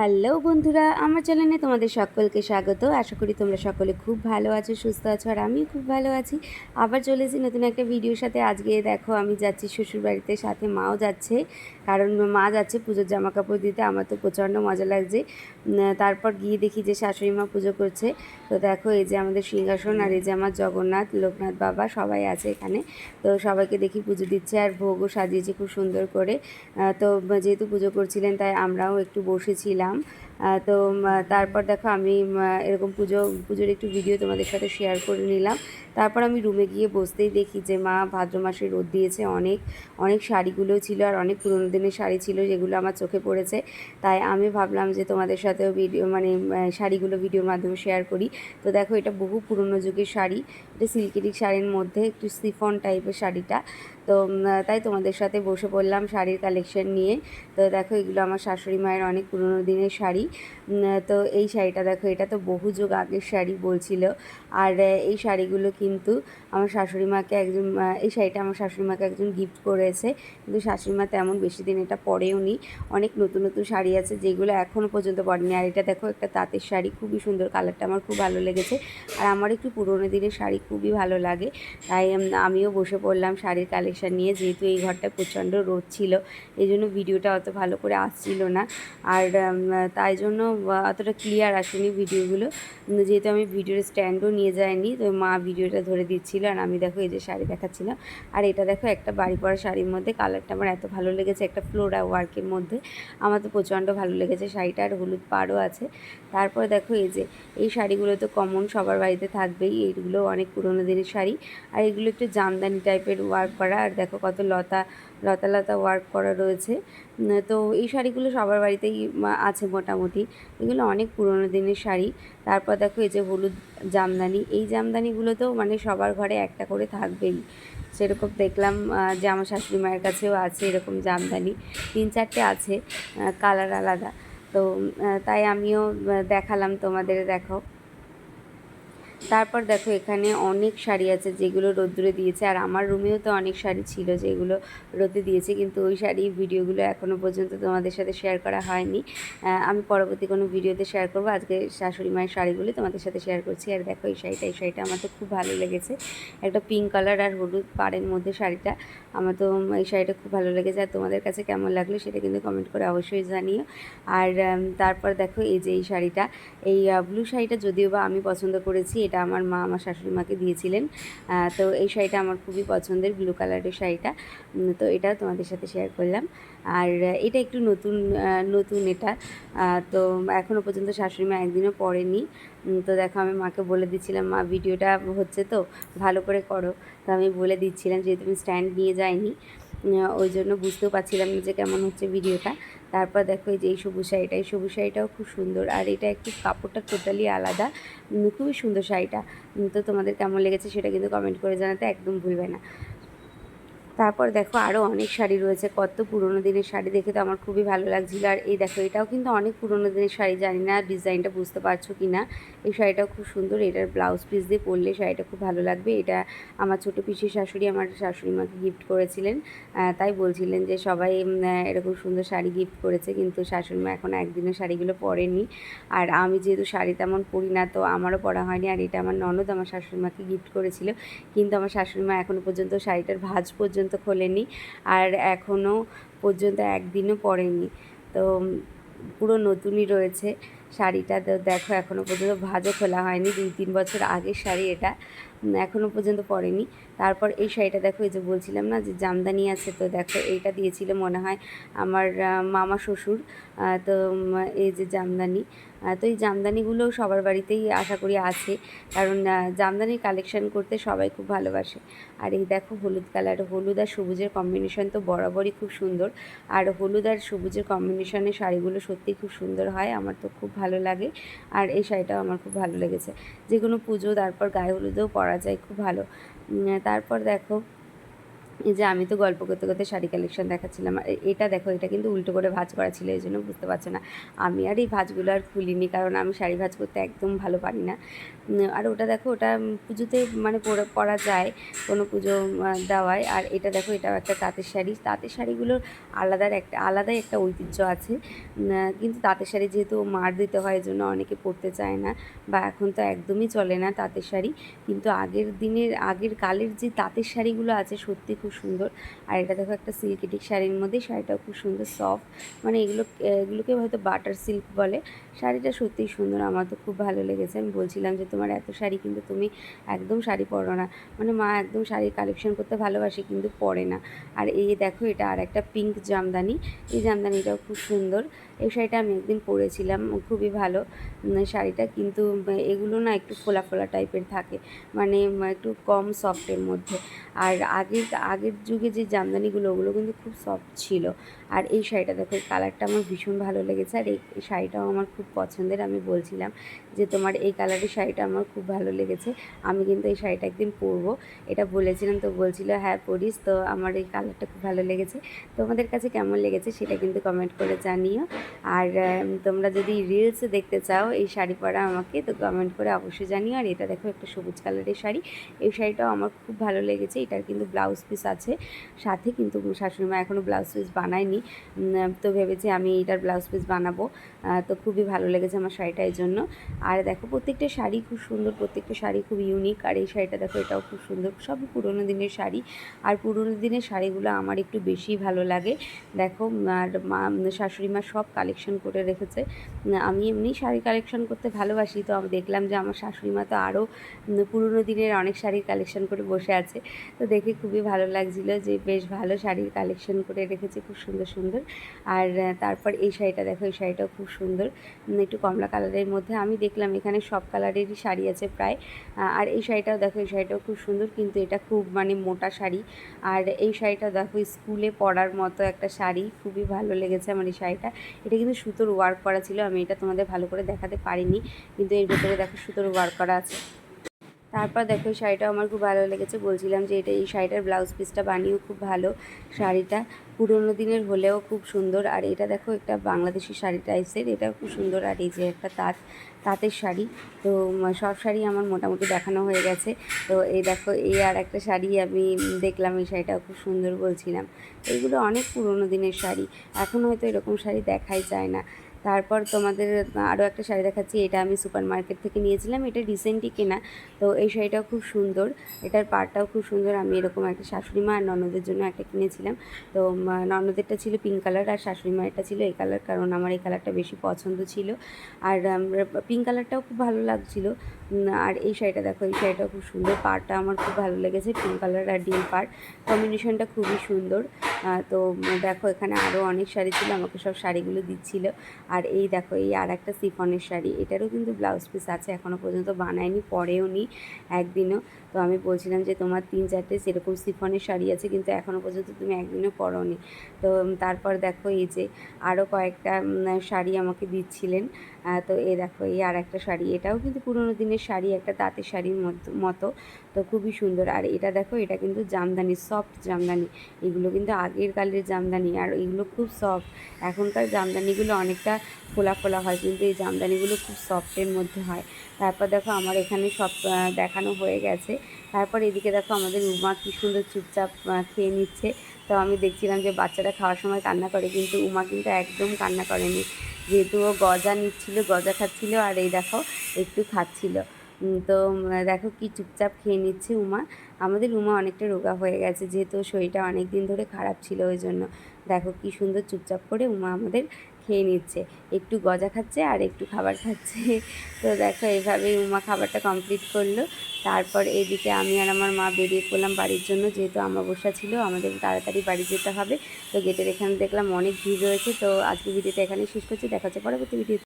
Hello বন্ধুরা, আমার চ্যানেলে তোমাদের সকলকে স্বাগত। আশা করি তোমরা সকলে খুব ভালো আছো, সুস্থ আছো, আর আমিও খুব ভালো আছি। আবার চলে এসেছি নতুন একটা ভিডিওর সাথে। আজকে দেখো, আমি যাচ্ছি শ্বশুর বাড়িতে সাথে মাও যাচ্ছে। কারণ মা যাচ্ছে পুজোর জামা কাপড় দিতে, আমার তো প্রচণ্ড মজা লাগছে। তারপর গিয়ে দেখি যে শাশুড়ি মা পুজো করছে। তো দেখো, এই যে আমাদের সিংহাসন আর এই যে আমার জগন্নাথ, লোকনাথ বাবা সবাই আছে এখানে। তো সবাইকে দেখি পুজো দিচ্ছে আর ভোগও সাজিয়েছে খুব সুন্দর করে। তো যেহেতু পুজো করছিলেন, তাই আমরাও একটু বসেছিলাম। দিলাম তো তারপর দেখো আমি এরকম পুজো, পুজোর একটু ভিডিও তোমাদের সাথে শেয়ার করে নিলাম। তারপর আমি রুমে গিয়ে বসতেই দেখি যে মা ভাদ্র মাসে রোদ দিয়েছে অনেক অনেক শাড়িগুলো ছিল আর অনেক পুরোনো দিনের শাড়ি ছিল যেগুলো আমার চোখে পড়েছে। তাই আমি ভাবলাম যে তোমাদের সাথেও ভিডিও মানে শাড়িগুলো ভিডিওর মাধ্যমে শেয়ার করি। তো দেখো এটা বহু পুরনো যুগের শাড়ি, এটা সিল্কেরিক শাড়ির মধ্যে একটু সিফন টাইপের শাড়িটা। তো তাই তোমাদের সাথে বসে পড়লাম শাড়ির কালেকশন নিয়ে। তো দেখো এগুলো আমার শাশুড়ি মায়ের অনেক পুরনো দিনের শাড়ি। তো এই শাড়িটা দেখো, এটা তো বহু যুগ আগের শাড়ি বলছিল। আর এই শাড়িগুলো কিন্তু আমার শাশুড়ি মাকে একজন এই শাড়িটা আমার শাশুড়ি মাকে একজন গিফট করেছে। কিন্তু শাশুড়ি মা তেমন বেশি দিন এটা পরেও নি। অনেক নতুন নতুন শাড়ি আছে যেগুলো এখনও পর্যন্ত পরেনি। আর এটা দেখো, একটা তাঁতের শাড়ি, খুবই সুন্দর। কালারটা আমার খুব ভালো লেগেছে। আর আমার একটু পুরোনো দিনের শাড়ি খুবই ভালো লাগে। তাই আমিও বসে পড়লাম শাড়ির কালেকশন নিয়ে। যেহেতু এই ঘরটা প্রচণ্ড রোদ ছিল, এই জন্য ভিডিওটা অত ভালো করে আসছিল না। আর তাই জন্য অতটা ক্লিয়ার আসেনি ভিডিওগুলো যেহেতু আমি ভিডিওর স্ট্যান্ডও নিয়ে যাইনি, তো মা ভিডিওটা ধরে দিচ্ছিল, আর আমি দেখো এই যে শাড়ি দেখাচ্ছিলাম। আর এটা দেখো একটা বাড়ি পরা শাড়ির মধ্যে কালারটা আমার এত ভালো লেগেছে একটা ফ্লোরা ওয়ার্কের মধ্যে। আমার তো প্রচণ্ড ভালো লেগেছে শাড়িটা, আর হলুদ পাড়ও আছে। তারপর দেখো এই যে, এই শাড়িগুলো তো কমন সবার বাড়িতে থাকবেই, এইগুলো অনেক পুরোনো দিনের শাড়ি। আর এগুলো একটু জামদানি টাইপের ওয়ার্ক করা, আর দেখো কত লতা লতা লতা ওয়ার্ক করা রয়েছে। তো এই শাড়িগুলো সবার বাড়িতেই আছে মোটামুটি। এগুলো অনেক পুরোনো দিনের শাড়ি। তারপর দেখো এই যে হলুদ জামদানি। এই জামদানিগুলো তো মানে সবার ঘরে একটা করে থাকবেই। সেরকম দেখলাম যে আমার শাশুড়ি মায়ের কাছেও আছে এরকম জামদানি। তিন চারটে আছে কালার আলাদা। তো তাই আমিও দেখালাম তোমাদের, দেখো। তারপর দেখো এখানে অনেক শাড়ি আছে যেগুলো রোদ্দুরে দিয়েছে, আর আমার রুমেও তো অনেক শাড়ি ছিল যেগুলো রোদে দিয়েছে, কিন্তু ওই শাড়ি ভিডিওগুলো এখনও পর্যন্ত তোমাদের সাথে শেয়ার করা হয়নি। আমি পরবর্তী কোনো ভিডিওতে শেয়ার করব। আজকে শাশুড়ি মায়ের শাড়িগুলি তোমাদের সাথে শেয়ার করছি, আর দেখো এই শাড়িটা এই শাড়িটা আমার তো খুব ভালো লেগেছে। একটা পিঙ্ক কালার আর হলুদ পাড়ের মধ্যে শাড়িটা আমার তো এই শাড়িটা খুব ভালো লেগেছে, আর তোমাদের কাছে কেমন লাগল সেটা কিন্তু কমেন্ট করে অবশ্যই জানিও। আর তারপর দেখো এই যে এই শাড়িটা, এই ব্লু শাড়িটা যদিও বা আমি পছন্দ করেছি এটা আমার মা আমার শাশুড়ি মাকে দিয়েছিলেন। তো এই শাড়িটা আমার খুবই পছন্দের ব্লু কালারের শাড়িটা। তো এটা তোমাদের সাথে শেয়ার করলাম। আর এটা একটু নতুন নতুন এটা। তো এখনও পর্যন্ত শাশুড়ি মা একদিনও পরেনি। তো দেখো আমি মাকে বলে দিচ্ছিলাম, মা ভিডিওটা হচ্ছে তো, ভালো করে করো। তো আমি বলে দিচ্ছিলাম, যেহেতু আমি স্ট্যান্ড নিয়ে যাইনি ওই জন্য বুঝতেও পারছিলাম না যে কেমন হচ্ছে ভিডিওটা। তারপর দেখো এই যে এই সবুজ শাড়িটা, এই সবুজ শাড়িটাও খুব সুন্দর। আর এটা একটু কাপড়টা টোটালি আলাদা খুবই সুন্দর শাড়িটা। তো তোমাদের কেমন লেগেছে সেটা কিন্তু কমেন্ট করে জানাতে একদম ভুলবে না। তারপর দেখো আরও অনেক শাড়ি রয়েছে। কত পুরোনো দিনের শাড়ি দেখে তো আমার খুবই ভালো লাগছিল। আর এই দেখো, এটাও কিন্তু অনেক পুরোনো দিনের শাড়ি, জানি না ডিজাইনটা বুঝতে পারছ কি না এই শাড়িটাও খুব সুন্দর, এটার ব্লাউজ পিস দিয়ে পরলে শাড়িটা খুব ভালো লাগবে। এটা আমার ছোটো পিসির শাশুড়ি, আমার শাশুড়ি মাকে গিফট করেছিলেন। তাই বলছিলেন যে সবাই এরকম সুন্দর শাড়ি গিফট করেছে, কিন্তু শাশুড়ি মা এখন একদিনও শাড়িগুলো পরেনি। আর আমি যেহেতু শাড়ি তেমন পরি না, তো আমারও পরা হয়নি। আর এটা আমার ননদ, আমার শাশুড়ি মাকে গিফট করেছিল। কিন্তু আমার শাশুড়ি মা এখনও পর্যন্ত শাড়িটার ভাজ পর্যন্ত খোলেনি আর এখনও পর্যন্ত একদিনও পরেনি তো পুরো নতুনই রয়েছে শাড়িটা। দেখো এখনও পর্যন্ত ভাঁজও খোলা হয়নি দুই তিন বছর আগের শাড়ি এটা এখনও পর্যন্ত পরেনি তারপর এই শাড়িটা দেখো এই যে বলছিলাম না যে জামদানি আছে তো দেখো এইটা দিয়েছিল মনে হয় আমার মামা শ্বশুর তো এই যে জামদানি তো এই জামদানিগুলো সবার বাড়িতেই আশা করি আছে কারণ আহ, জামদানির কালেকশন করতে সবাই খুব ভালোবাসে। আর এই দেখো হলুদ কালার হলুদ আর সবুজের কম্বিনেশন তো বরাবরই খুব সুন্দর আর হলুদ আর সবুজের কম্বিনেশনের শাড়িগুলো সত্যিই খুব সুন্দর হয় আমার তো খুব ভালো লাগে আর এই শাড়িটাও আমার খুব ভালো লেগেছে। যে কোনো পুজো তারপর গায়ে হলুদেও পরা যায় খুব ভালো। তারপর দেখো এই যে আমি তো গল্প করতে করতে শাড়ি কালেকশন দেখাচ্ছিলাম, আর এটা দেখো, এটা কিন্তু উল্টো করে ভাঁজ করা ছিল, এই জন্য বুঝতে পারছ না। আমি আর এই ভাঁজগুলো আর খুলিনি, কারণ আমি শাড়ি ভাঁজ করতে একদম ভালো পারি না। আর ওটা দেখো, ওটা পুজোতে মানে পরে যায় কোনো পুজো দেওয়ায়। আর এটা দেখো, এটাও একটা তাঁতের শাড়ি। তাঁতের শাড়িগুলোর আলাদার একটা, আলাদাই একটা ঐতিহ্য আছে। কিন্তু তাঁতের শাড়ি যেহেতু মার দিতে হয় জন্য অনেকে পরতে চায় না, বা এখন তো একদমই চলে না তাঁতের শাড়ি। কিন্তু আগের দিনের, আগের কালের যে তাঁতের শাড়িগুলো আছে, সত্যি খুব সুন্দর। আর এটা দেখো একটা সিল্কেটিক শাড়ির মধ্যে, শাড়িটাও খুব সুন্দর সফট মানে এগুলো, এগুলোকে হয়তো বাটার সিল্ক বলে। শাড়িটা সত্যিই সুন্দর, আমার তো খুব ভালো লেগেছে। আমি বলছিলাম যে, তোমার এত শাড়ি কিন্তু তুমি একদম শাড়ি পরো না। মানে মা একদম শাড়ি কালেকশন করতে ভালোবাসে, কিন্তু পরে না। আর এই দেখো, এটা আর একটা পিঙ্ক জামদানি। এই জামদানিটাও খুব সুন্দর। এই শাড়িটা আমি একদিন পরেছিলাম, খুবই ভালো। শাড়িটা কিন্তু, এগুলো না একটু ফোলা ফোলা টাইপের থাকে। মানে একটু কম সফটের মধ্যে। আর আগের আগের যুগে যে জামদানিগুলো, ওগুলো কিন্তু খুব সফট ছিল। আর এই শাড়িটা দেখো, এই কালারটা আমার ভীষণ ভালো লেগেছে। আর এই শাড়িটাও আমার খুব পছন্দের, আমি বলছিলাম যে তোমার এই কালারের শাড়িটা আমার খুব ভালো লেগেছে। আমি কিন্তু এই শাড়িটা একদিন পরবো। এটা বলেছিলাম তো, বলছিল হ্যাঁ পরিস, তো আমার এই কালারটা খুব ভালো লেগেছে। তোমাদের কাছে কেমন লেগেছে সেটা কিন্তু কমেন্ট করে জানিও। আর তোমরা যদি রিলস দেখতে চাও এই শাড়ি পরা আমাকে, তো কমেন্ট করে অবশ্যই জানিও। আর এটা দেখো একটা সবুজ কালারের শাড়ি। এই শাড়িটাও আমার খুব ভালো লেগেছে। এটার কিন্তু ব্লাউজ পিস আছে। সাথে কিন্তু শাশুড়ি মা এখনও ব্লাউজ পিস বানায়নি। তো ভেবেছি আমি এটার ব্লাউজ পিস বানাবো। তো খুবই ভালো লেগেছে আমার শাড়িটা এই জন্য। আর দেখো, প্রত্যেকটা শাড়ি খুব সুন্দর, প্রত্যেকটা শাড়ি খুব ইউনিক আর এই শাড়িটা দেখো, এটাও খুব সুন্দর। সবই পুরোনো দিনের শাড়ি। আর পুরোনো দিনের শাড়িগুলো আমার একটু বেশি ভালো লাগে। দেখো, আর মা, শাশুড়ি মা সব কালেকশন করে রেখেছে। আমি এমনি শাড়ি কালেকশন করতে ভালোবাসি। তো আমি দেখলাম যে আমার শাশুড়ি মা তো আরও পুরোনো দিনের অনেক শাড়ির কালেকশন করে বসে আছে। তো দেখে খুবই ভালো লাগছিল যে বেশ ভালো শাড়ির কালেকশন করে রেখেছে, খুব সুন্দর সুন্দর। আর তারপর এই শাড়িটা দেখো, এই শাড়িটাও খুব সুন্দর। একটু কমলা কালারের মধ্যে আমি দেখলাম এখানে সব কালারেরই শাড়ি আছে প্রায়। আর এই শাড়িটাও দেখো, এই শাড়িটাও খুব সুন্দর, কিন্তু এটা খুব মানে মোটা শাড়ি। আর এই শাড়িটা দেখো স্কুলে পরার মতো একটা শাড়ি, খুবই ভালো লেগেছে আমার এই শাড়িটা। এটা কিন্তু সুতোর ওয়ার্ক করা ছিল, আমি এটা তোমাদের ভালো করে দেখাতে পারিনি, কিন্তু এর ভেতরে দেখো সুতোর ওয়ার্ক করা আছে। তারপর দেখো এই শাড়িটা আমার খুব ভালো লেগেছে। বলছিলাম যে এটা এই শাড়িটার ব্লাউজ পিসটা বানিয়েও খুব ভালো। শাড়িটা পুরোনো দিনের হলেও খুব সুন্দর। আর এটা দেখো একটা বাংলাদেশি শাড়ি টাইপসের এটাও খুব সুন্দর। আর এই যে একটা তাঁত, তাঁতের শাড়ি। তো সব শাড়ি আমার মোটামুটি দেখানো হয়ে গেছে। তো এই দেখো, এই আর একটা শাড়ি আমি দেখলাম, এই শাড়িটাও খুব সুন্দর বলছিলাম। এইগুলো অনেক পুরোনো দিনের শাড়ি। এখন হয়তো এরকম শাড়ি দেখাই যায় না। তারপর তোমাদের আরও একটা শাড়ি দেখাচ্ছি, এটা আমি সুপার মার্কেট থেকে নিয়েছিলাম, এটা রিসেন্টই কেনা। তো এই শাড়িটাও খুব সুন্দর, এটার পাড়টাও খুব সুন্দর, আমি এরকম একটা শাশুড়ি মা আর ননদের জন্য একটা কিনেছিলাম। তো ননদেরটা ছিল পিঙ্ক কালার আর শাশুড়ি মায়েরটা ছিল এই কালার কারণ আমার এই কালারটা বেশি পছন্দ ছিল। আর পিঙ্ক কালারটাও খুব ভালো লাগছিল আর এই শাড়িটা দেখো, এই শাড়িটাও খুব সুন্দর, পাড়টা আমার খুব ভালো লেগেছে পিঙ্ক কালার আর ডিম পাড়। কম্বিনেশনটা খুবই সুন্দর তো দেখো এখানে আরও অনেক শাড়ি ছিল, আমাকে সব শাড়িগুলো দিচ্ছিল। আর এই দেখো, এই আর একটা সিফনের শাড়ি। এটারও কিন্তু ব্লাউজ পিস আছে এখনও পর্যন্ত বানায়নি, পরেও নি একদিনও। তো আমি বলছিলাম যে তোমার তিন চারটে সেরকম সিফনের শাড়ি আছে, কিন্তু এখনও পর্যন্ত তুমি একদিনও পরোনি। তো তারপর দেখো এই যে আরও কয়েকটা শাড়ি আমাকে দিচ্ছিলেন। তো এই দেখো, এই আর একটা শাড়ি। এটাও কিন্তু পুরোনো দিনের শাড়ি, একটা তাঁতের শাড়ির মতো। তো খুবই সুন্দর। আর এটা দেখো, এটা কিন্তু জামদানি সফট জামদানি। এগুলো কিন্তু আগের কালের জামদানি, আর এগুলো খুব সফট এখনকার জামদানিগুলো অনেকটা ফোলা ফোলা হয়, কিন্তু এই জামদানিগুলো খুব সফটের মধ্যে হয়। তারপর দেখো, আমার এখানে সব দেখানো হয়ে গেছে। তারপর এদিকে দেখো, আমাদের উমা কী সুন্দর চুপচাপ খেয়ে নিচ্ছে। তো আমি দেখছিলাম যে বাচ্চারা খাওয়ার সময় কান্না করে, কিন্তু উমা কিন্তু একদম কান্না করেনি। যেহেতু ও গজা নিচ্ছিল, গজা খাচ্ছিল, আর এই দেখো, একটু খাচ্ছিল। তো দেখো কি চুপচাপ খেয়ে নিচ্ছে উমা। আমাদের উমা অনেকটা রোগা হয়ে গেছে, যেহেতু শরীরটা অনেক দিন ধরে খারাপ ছিল ওই জন্য। দেখো কি সুন্দর চুপচাপ করে উমা আমাদের খেয়ে নিচ্ছে। একটু গজা খাচ্ছে আর একটু খাবার খাচ্ছে। তো দেখো এইভাবেই উমা খাবারটা কমপ্লিট করল। তারপর এদিকে আমি আর আমার মা বেরিয়ে পড়লাম বাড়ির জন্য, যেহেতু আমাবস্যা ছিল, আমাদের তাড়াতাড়ি বাড়ি যেতে হবে। তো গেটের এখানে দেখলাম অনেক ভিড় রয়েছে। তো আজকে ভিডিওটা এখানেই শেষ করছি। দেখা হচ্ছে পরবর্তী ভিডিও